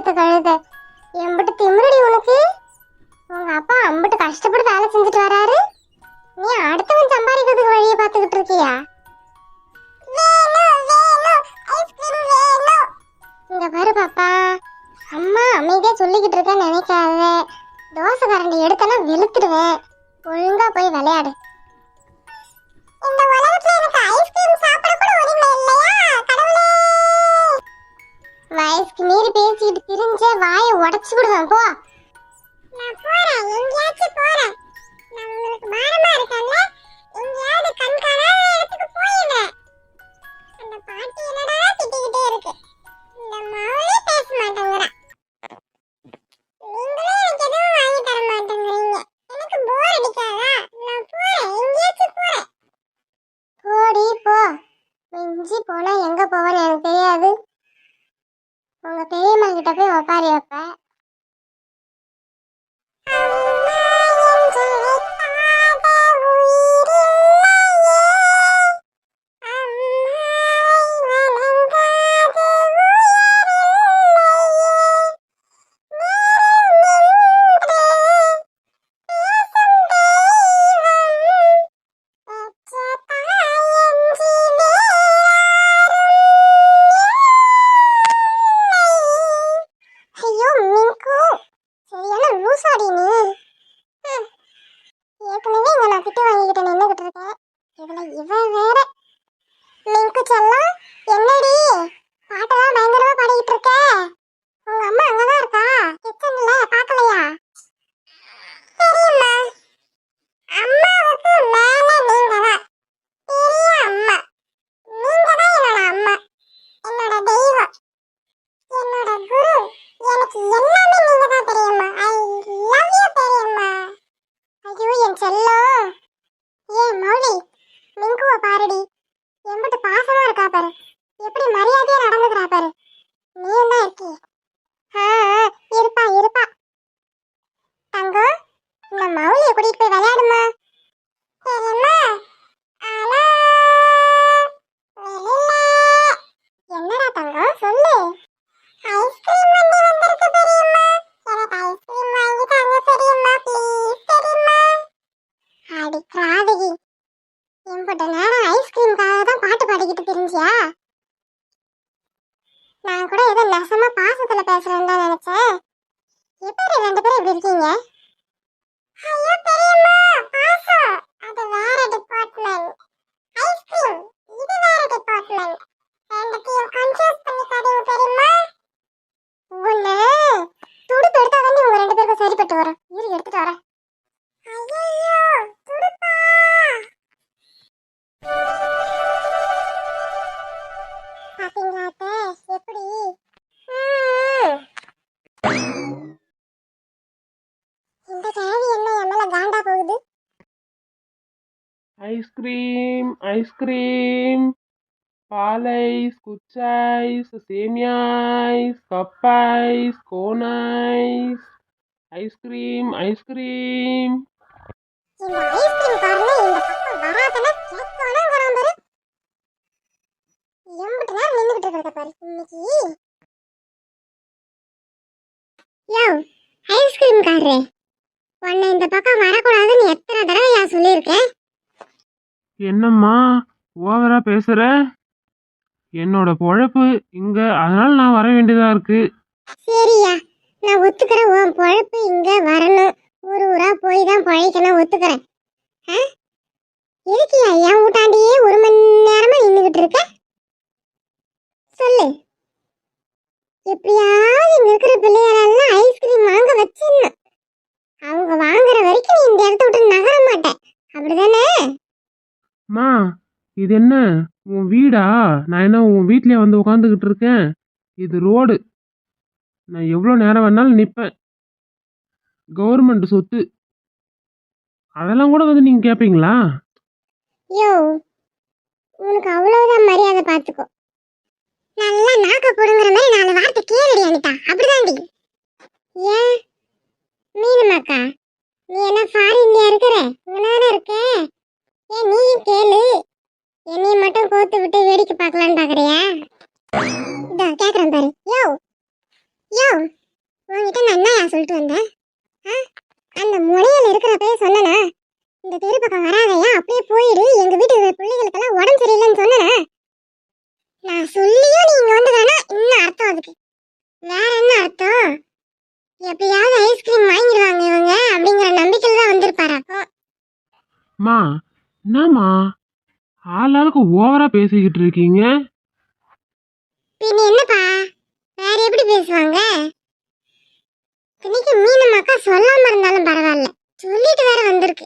எடுத்த கழுத. எம்பிட்டு திமிரடி உனக்கு? உங்க அப்பா அம்பிட்டு கஷ்டப்பட்டு வேலை செஞ்சுட்டு வராரு. நீ அடுத்தவன் சம்பாதிக்கிறதுக்கு வழியை பார்த்துக்கிட்டு இருக்கியா? இங்க பாரு பாப்பா. அம்மா அமைதியா சொல்லிக்கிட்டு இருக்கேன்னு நினைக்காத. தோசை கரண்டி எடுத்தனா வெளுத்துடுவேன். ஒழுங்கா போய் விளையாடு. பேசிக்கிட்டு திரிஞ்ச வாயை உடைச்சு விடுவேன் போ. நான் போறேன் எங்கேயாச்சும் போறேன். நான் உங்களுக்கு மானமா இருக்கேன்ல? எங்கேயாவது கண் காணாத இடத்துக்கு போயிடுறேன். அந்த பாட்டி என்னடா திட்டிக்கிட்டே இருக்கு. இந்த மாவுலே பேச மாட்டேங்கிறா. நீங்களே எனக்கு எதுவும் வாங்கி தர மாட்டேங்கிறீங்க. எனக்கு போர் அடிக்காதா? நான் போறேன் எங்கேயாச்சும் போறேன். போடி போ. மிஞ்சி போனா எங்க போவேன்னு எனக்கு தெரியாது. உங்க பெரியம்மா கிட்ட போய் ஒப்பாரி வைப்பேன். நான் திட்டு வாங்கிக்கிட்டு நின்றுகிட்டு இருக்கேன் இதுல இவன் வேற. மிங்கு செல்லம் என்னடி பாட்டெல்லாம் பயங்கரமா பாடிக்கிட்டு இருக்க உங்க அம்மா அங்கதான் இருக்கா கிச்சன்ல பாக்கலையா தெரியுமா அம்மாவுக்கு மேல நீங்க தான் பெரிய அம்மா நீங்க தான் என்னோட அம்மா என்னோட தெய்வம் என்னோட குரு எனக்கு எல்லாமே நீங்க தான் தெரியுமா ஐ லவ் யூ பெரியம்மா ஐயோ என் செல்லம் ஏ மௌலி மிங்குவ பாருடி எம்பிட்டு பாசமா இருக்கா பாரு எப்படி மரியாதையா நடந்துக்கிறா பாரு. நீயும் ஐஸ்கிரீம் பால் ஐஸ் குச் ஐஸ் சேமியா ice cup ice cone ice ice cream ice cream. Ice cream காரே உன்னை இந்த பக்கம் வரக்கூடாதுன்னு எத்தனை தடவை நான் சொல்லியிருக்கேன்? என்னம்மா ஓவரா பேசுற? என்னோட பொழப்பு இங்க அதனால நான் வர வேண்டியதா இருக்கு. சரியா நான் ஒத்துக்கிறேன் உன் பொழப்பு இங்க வரணும். ஊர் ஊரா போய் தான் பழைக்கணும் ஒத்துக்கிறேன். ஆ? எதுக்குயா என் வீட்டாண்டியே ஒரு மணி நேரமா நின்றுகிட்டு இருக்க? சொல்லு. எப்படியாவது இங்க இருக்கிற பிள்ளையாரெல்லாம் ஐஸ்கிரீம் வாங்க வச்சிடணும். அவங்க வாங்குற வரைக்கும் நீ இந்த இடத்த விட்டு நகர மாட்டேன். அப்படிதானே? மா இது என்ன? உன் வீடா? நான் என்ன உன் வீட்லயே வந்து உட்காந்துக்கிட்டு இருக்கேன்? இது ரோடு. நான் எவ்வளோ நேரம் வேணாலும் நிற்பேன் கவர்மெண்ட் சொத்து. அதெல்லாம் கூட வந்து நீங்கள் கேட்பீங்களா யோ உனக்கு அவ்வளவுதான் மரியாதை பார்த்துக்கோ. நல்லா நாக்க போடுங்கிற மாதிரி நாலு வார்த்தை கேளுடி அனிதா. அப்படிதான் ஏன்? ஆ? அந்த முனையில் இருக்கிறப்பவே சொன்னனா. இந்த தெரு பக்கம் வராதையா அப்படியே போயிடு? எங்க வீட்டு பிள்ளைகளுக்கெல்லாம் உடம்பு சரியில்லைன்னு சொன்னனா. நான் சொல்லியும் நீங்க வந்து வேணா இன்னும் அர்த்தம் அதுக்கு. வேற என்ன அர்த்தம்? எப்படியாவது ஐஸ்கிரீம் வாங்கிடுவாங்க இவங்க அப்படிங்கிற நம்பிக்கையில தான் வந்திருப்பாராக்கும் மா என்னம்மா? ஆளாளுக்கு ஓவரா பேசிக்கிட்டு இருக்கீங்க? பின்ன வேற எப்படி பேசுவாங்க இன்னைக்கு மீனம் அக்கா சொல்லாம இருந்தாலும் பரவாயில்ல? சொல்லிட்டு வேற வந்திருக்கு.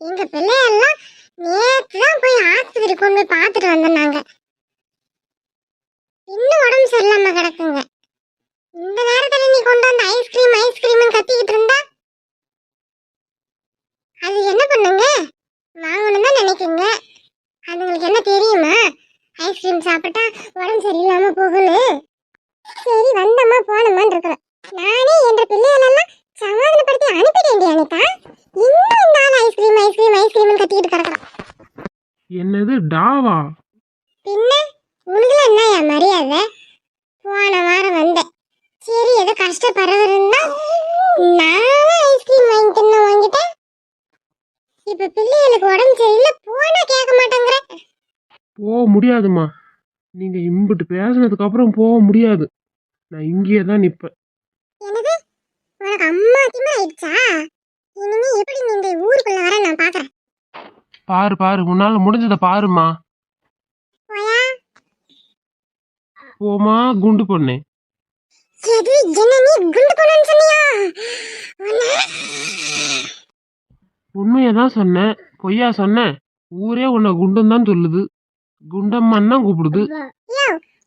எங்க பிள்ளையெல்லாம் நேற்று தான் போய் ஆஸ்பத்திரி கொண்டு போய் பார்த்துட்டு வந்திருந்தாங்க. இன்னும் உடம்பு சரியில்லாம கிடக்குங்க. இந்த நேரத்துல நீ கொண்டு வந்த ஐஸ்கிரீம் ஐஸ்கிரீம்னு கத்திக்கிட்டு இருந்தா? அது என்ன பண்ணுங்க? வாங்கணும்னு தான் நினைக்குங்க. அதுங்களுக்கு என்ன தெரியுமா? ஐஸ்கிரீம் சாப்பிட்டா உடம்பு சரியில்லாம போகுன்னு சரி வந்தம்மா போனோமான்னு இருக்கிறோம். நானே என்ற பிள்ளைகளெல்லாம் சமாதானப்படுத்தி அனுப்பிட்டேன் அனிதா இன்னும் இந்த ஆள் ஐஸ்கிரீம் ஐஸ்கிரீம் ஐஸ்கிரீம்னு கத்திக்கிட்டு கிடக்குறான். என்னது டாவா? பின்ன உனக்குல என்னயா மரியாதை? போன வாரம் வந்தேன். சரி ஏதோ கஷ்டப்படுறவருந்தா நானும் ஐஸ்கிரீம் வாங்கி தின்ன வாங்கிட்டேன். இப்ப பிள்ளைகளுக்கு உடம்பு சரியில்லை போனா கேட்க மாட்டேங்கிற. போக முடியாதும்மா. நீங்க இம்பிட்டு பேசுனதுக்கு அப்புறம் போக முடியாது. நான் இங்கேயே தான் அம்மாக்கியமா ஆயிடுச்சா இனிமே எப்படி நீ இந்த ஊருக்குள்ள வர நான் பாக்குறேன். பாரு பாரு. உன்னால முடிஞ்சதை பாருமா போமா குண்டு பொண்ணு. எது? என்ன நீ குண்டு போனன்னு சொன்னியா? உண்மையை தான் சொன்னேன். பொய்யா சொன்னேன். ஊரே உன்னை குண்டுன்னு தான் சொல்லுது. குண்டம்மான்னு தான் கூப்பிடுது.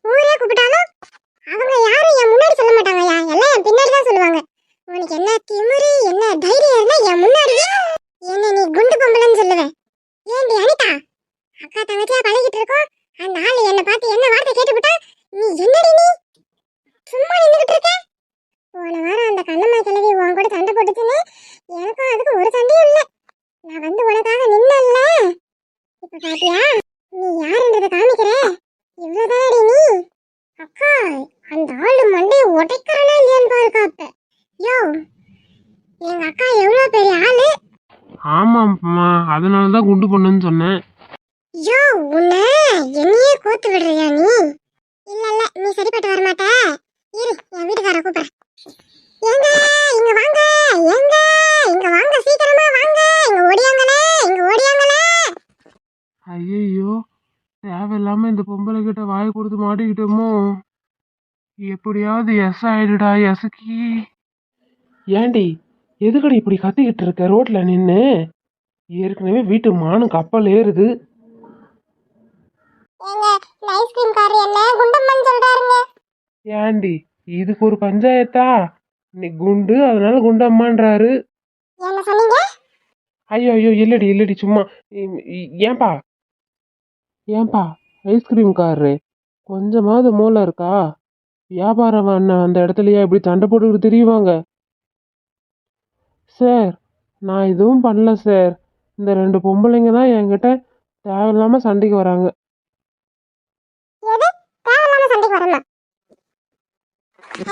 ஊரே கூப்பிட்டாலும் அவங்க யாரும் என் முன்னாடி சொல்ல மாட்டாங்கய்யா. எல்லாம் என் பின்னாடி தான் சொல்லுவாங்க. உனக்கு என்ன திமிரு என்ன தைரியம் இருந்தா என் முன்னாடியே என்ன நீ குண்டு பொம்பளைன்னு சொல்லுவேன் ஏண்டி அனிதா? அக்கா தங்கச்சியா பழகிட்டு இருக்கோம் அந்த ஆள் என்னை பார்த்து என்ன வார்த்தை கேட்டுவிட்டா? நீ என்னடி நீ? சும்மா நின்றுகிட்டு இருக்க? போன வாரம் அந்த கண்ணம்மா கிழவி உன் கூட சண்டை போட்டுச்சுன்னு எனக்கும் அதுக்கு ஒரு சண்டையும் இல்லை. நான் வந்து உனக்காக நின்னல்ல. இப்ப பாத்தியா நீ யாருன்றத காமிக்கிற இவ்வளவுதானடி நீ அக்கா அந்த ஆளு மண்டையை உடைக்கிறானா இல்லையான்னு பாருக்கா அப்ப யோ எங்க அக்கா எவ்வளவு பெரிய ஆளு? ஆமாம்மா அதனால தான் குண்டு பொண்ணுன்னு சொன்னேன். யோ உன்னை என்னையே கோத்து விடுறியா நீ? இல்ல இல்ல நீ சரிப்பட்டு வர மாட்ட. இரு என் வீட்டுக்கார கூப்பிடுறேன். ஏங்க இங்க வாங்க ஏங்க இங்க வாங்க சீக்கிரமா வாங்க. இங்க ஓடியாங்களே இங்க ஓடியாங்களே. ஐயையோ தேவையில்லாம இந்த பொம்பளை கிட்ட வாய் கொடுத்து மாட்டிக்கிட்டோமோ. எப்படியாவது எஸ் ஆயிடுடா எசுக்கி ஏண்டி எதுக்கடி இப்படி கத்திக்கிட்டு இருக்க? ரோட்ல நின்று ஏற்கனவே வீட்டு மானு கப்பல் ஏறுது. கார் ஏண்டி இதுக்கு ஒரு பஞ்சாயத்தா? இன்னைக்கு குண்டு அதனால குண்டம்மான்றாரு. ஐயோ ஐயோ இல்லடி இல்லடி சும்மா. ஏன்பா? ஏன்பா ஐஸ்கிரீம் காரரு? கொஞ்சமாவது மூளை இருக்கா? வியாபாரம் பண்ண அந்த இடத்துலயா இப்படி சண்டை போட்டுக்கிட்டு தெரியுவாங்க? சார் நான் எதுவும் பண்ணல சார். இந்த ரெண்டு பொம்பளைங்க தான் என்கிட்ட தேவையில்லாம சண்டைக்கு வராங்க.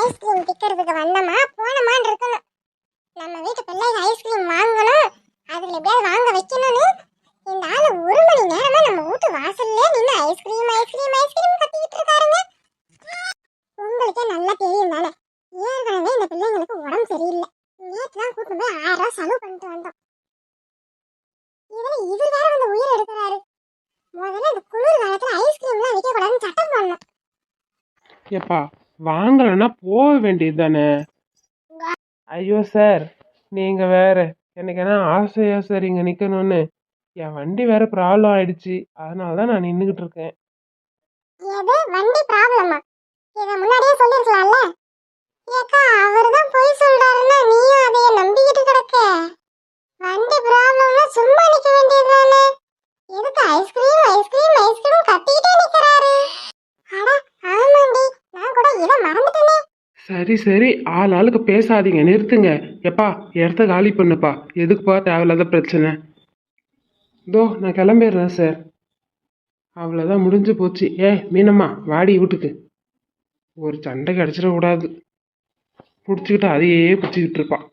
ஐஸ்கிரீம் விற்கிறதுக்கு வந்தமா? போனமான்னு இருக்கணும். நம்ம வீட்டு பிள்ளைங்க ஐஸ்கிரீம் வாங்கணும் அதுல எப்படியாவது வாங்க வைக்கணும்னு இந்த ஆளு ஒரு மணி நேரமா நம்ம வீட்டு வாசல்லே நின்று ஐஸ்கிரீம் ஐஸ்கிரீம் ஐஸ்கிரீம் கத்திக்கிட்டு இருக்காருங்க உங்களுக்கே நல்லா தெரியும் தானே ஏற்கனவே இந்த பிள்ளைங்களுக்கு உடம்பு சரியில்லை நேற்று தான் கூட்டு போய் ஆயிரம் ரூபாய் செலவு பண்ணிட்டு வந்தோம் இதுல இவர் வேற வந்து உயிர் எடுக்கிறாரு முதல்ல இந்த குளிர் காலத்துல ஐஸ்கிரீம்லாம் விற்க கூடாதுன்னு சட்டம் போடணும் ஏப்பா வாங்கலைன்னா போக வேண்டியது தானே ஐயோ சார் நீங்க வேற. எனக்கு என்ன ஆசையா சார் இங்க நிக்கணும்னு. என் வண்டி வேற ப்ராப்ளம் ஆயிடுச்சு. அதனால தான் நான் நின்றுக்கிட்டு இருக்கேன். சரி சரி ஆள் ஆளுக்கு பேசாதீங்க நிறுத்துங்க. எப்பா இடத்த காலி பண்ணுப்பா. எதுக்குப்பா தேவையில்லாத பிரச்சனை. இதோ நான் கிளம்பிடுறேன் சார் அவ்வளோதான் முடிஞ்சு போச்சு. ஏ மீனம்மா வாடி வீட்டுக்கு. ஒரு சண்டை கிடச்சிட கூடாது பிடிச்சிக்கிட்டு அதையே பிடிச்சிக்கிட்டு இருப்பான்